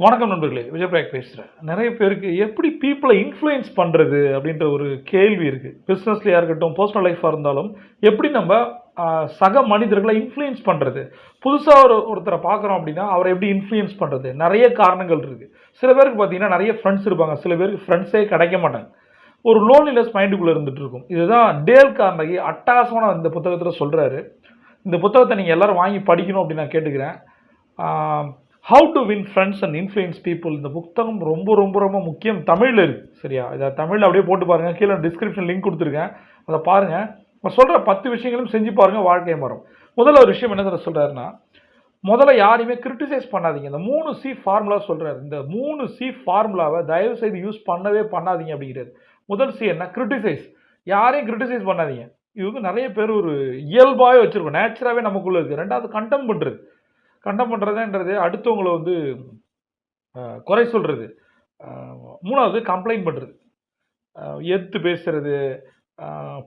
வணக்கம் நண்பர்களே விஜயபிராக் பேசுகிறேன் நிறைய பேருக்கு எப்படி பீப்புளை இன்ஃப்ளூயன்ஸ் பண்ணுறது அப்படின்ற ஒரு கேள்வி இருக்குது பிஸ்னஸ்லையாக இருக்கட்டும் பர்சனல் லைஃபாக இருந்தாலும் எப்படி நம்ம சக மனிதர்களை இன்ஃப்ளூயன்ஸ் பண்ணுறது புதுசாக ஒரு ஒருத்தரை பார்க்குறோம் அப்படின்னா அவரை எப்படி இன்ஃப்ளூயன்ஸ் பண்ணுறது நிறைய காரணங்கள் இருக்குது சில பேருக்கு பார்த்தீங்கன்னா நிறைய ஃப்ரெண்ட்ஸ் இருப்பாங்க. சில பேருக்கு ஃப்ரெண்ட்ஸே கிடைக்க மாட்டாங்க. ஒரு லோன்லினஸ் மைண்டுக்குள்ளே இருந்துட்டு இருக்கும். இதுதான் டேல் கார்னகி அட்டாசமான இந்த புத்தகத்தில் சொல்கிறாரு இந்த புத்தகத்தை நீங்கள் எல்லாரும் வாங்கி படிக்கணும் அப்படின்னு நான் கேட்டுக்கிறேன். How to win friends and influence people இந்த புத்தகம் ரொம்ப ரொம்ப ரொம்ப முக்கியம். தமிழில் இருக்குது சரியா? இதை தமிழில் அப்படியே போட்டு பாருங்கள் கீழே டிஸ்கிரிப்ஷன் லிங்க் கொடுத்துருக்கேன். அதை பாருங்கள் நான் சொல்கிற பத்து விஷயங்களும் செஞ்சு பாருங்கள் வாழ்க்கை மரம் முதல்ல ஒரு விஷயம் என்ன சொல்கிறாருன்னா முதல்ல யாரையுமே கிரிட்டிசைஸ் பண்ணாதீங்க. இந்த மூணு சி ஃபார்முலா சொல்கிறாரு இந்த மூணு சி ஃபார்முலாவை தயவு செய்து யூஸ் பண்ணவே பண்ணாதீங்க அப்படிங்கிறது முதல் சி என்ன? கிரிட்டிசைஸ் யாரையும் கிரிட்டிசைஸ் பண்ணாதீங்க. இது வந்து நிறைய பேர் ஒரு இயல்பாகவே வச்சுருக்கோம். நேச்சுராகவே நமக்குள்ளே இருக்குது ரெண்டாவது கண்டம் பண்ணுறது கண்டம் பண்ணுறதுன்றது அடுத்தவங்களை வந்து குறை சொல்கிறது மூணாவது கம்ப்ளைண்ட் பண்ணுறது எடுத்து பேசுறது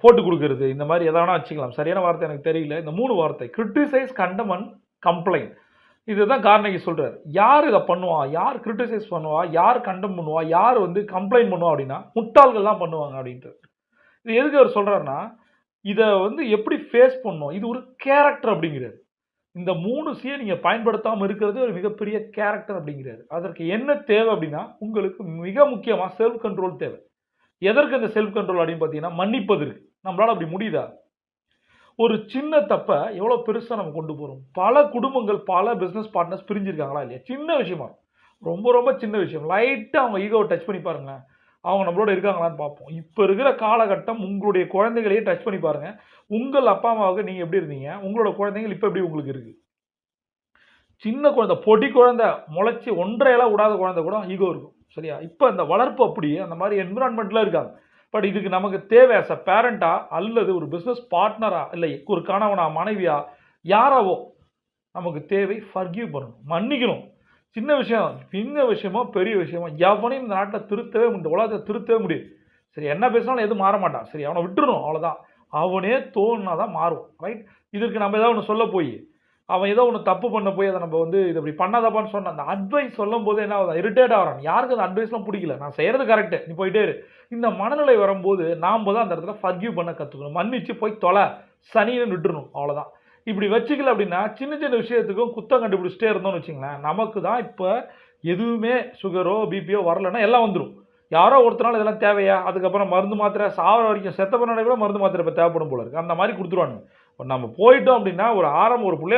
போட்டு கொடுக்கறது இந்த மாதிரி எதை வச்சுக்கலாம். சரியான வார்த்தை எனக்கு தெரியல. இந்த மூணு வார்த்தை கிரிட்டிசைஸ் கண்டமன் கம்ப்ளைண்ட் இதுதான் கார்னகி சொல்கிறார் யார் இதை பண்ணுவா? யார் கிரிட்டிசைஸ் பண்ணுவா? யார் கண்டம் பண்ணுவா? யார் வந்து கம்ப்ளைண்ட் பண்ணுவா அப்படின்னா முட்டாள்கள்லாம் பண்ணுவாங்க அப்படின்ட்டு. இது எதுக்கு அவர் சொல்கிறாருன்னா இதை வந்து எப்படி ஃபேஸ் பண்ணும் இது ஒரு கேரக்டர் அப்படிங்கிறது இந்த மூணு சியை நீங்கள் பயன்படுத்தாமல் இருக்கிறது ஒரு மிகப்பெரிய கேரக்டர் அப்படிங்கிறாரு. அதற்கு என்ன தேவை அப்படின்னா உங்களுக்கு மிக முக்கியமாக செல்ஃப் கண்ட்ரோல் தேவை. எதற்கு அந்த செல்ஃப் கண்ட்ரோல் அப்படின்னு பார்த்தீங்கன்னா மன்னிப்பதற்கு நம்மளால் அப்படி முடியுதா? ஒரு சின்ன தப்பை எவ்வளோ பெருசாக நம்ம கொண்டு போகிறோம் பல குடும்பங்கள் பல பிஸ்னஸ் பார்ட்னர்ஸ் பிரிஞ்சிருக்காங்களா இல்லையா? சின்ன விஷயமா. ரொம்ப ரொம்ப சின்ன விஷயம். லைட்டாக அவங்க ஈகோவை டச் பண்ணி பாருங்க அவங்க நம்மளோட இருக்காங்களான்னு பார்ப்போம். இப்போ இருக்கிற காலகட்டம் உங்களுடைய குழந்தைகளையே டச் பண்ணி பாருங்கள் உங்கள் அப்பா அம்மாவுக்கு நீங்கள் எப்படி இருந்தீங்க? உங்களோட குழந்தைகள் இப்போ எப்படி உங்களுக்கு இருக்குது சின்ன குழந்தை பொடி குழந்தை முளைச்சி ஒன்றையெல்லாம் விடாத குழந்தை கூட ஈகோ இருக்கும். சரியா? இப்போ இந்த வளர்ப்பு அப்படி அந்த மாதிரி என்விரான்மெண்ட்டில் இருக்காங்க. பட் இதுக்கு நமக்கு தேவை as அ பேரண்டா அல்லது ஒரு பிஸ்னஸ் பார்ட்னரா இல்லை ஒரு கணவனா மனைவியா யாராவோ நமக்கு தேவை ஃபர்கியூ பண்ணணும். மன்னிக்கணும். சின்ன விஷயம் சின்ன விஷயமோ பெரிய விஷயமோ எவனையும் இந்த நாட்டில் திருத்தவே முடியும் இந்த உலகத்தை திருத்தவே முடியும் சரி என்ன பேசினாலும் எதுவும் மாற மாட்டான். சரி அவனை விட்டுறணும் அவ்வளோதான் அவனே தோணுனா தான் மாறும் ரைட் இதற்கு நம்ம ஏதாவது ஒன்று சொல்ல போய் அவன் ஏதோ ஒன்று தப்பு பண்ண போய் அதை நம்ம வந்து இது இப்படி பண்ணாதப்பான்னு சொன்ன அந்த அட்வைஸ் சொல்லும் போது என்ன ஆகுது? இரிட்டேட் ஆகிறான். யாருக்கு அந்த அட்வைஸ்லாம் பிடிக்கல. நான் செய்கிறது கரெக்டு நீ போயிட்டே இரு. இந்த மனநிலை வரும்போது நாம் தான் அந்த இடத்துல ஃபர்கியூ பண்ண கற்றுக்கணும் மன்னிச்சு போய் தொலை. சனியில் விட்டுறணும் அவ்வளோதான் இப்படி வச்சுக்கல அப்படின்னா சின்ன சின்ன விஷயத்துக்கும் குத்தம் கண்டுபிடிச்சிட்டே இருந்தோம்னு வச்சுங்களேன். நமக்கு தான் இப்போ எதுவுமே சுகரோ பிபியோ வரலைன்னா எல்லாம் வந்துடும் யாரோ ஒருத்தனால இதெல்லாம் தேவையா? அதுக்கப்புறம் மருந்து மாத்திரை சாவர வரைக்கும் செத்த பண்ணாலே கூட மருந்து மாத்திரை இப்போ தேவைப்படும் போல இருக்கு. அந்த மாதிரி கொடுத்துருவாங்க இப்போ நம்ம போயிட்டோம் அப்படின்னா ஒரு ஆரம்பம் ஒரு பிள்ளை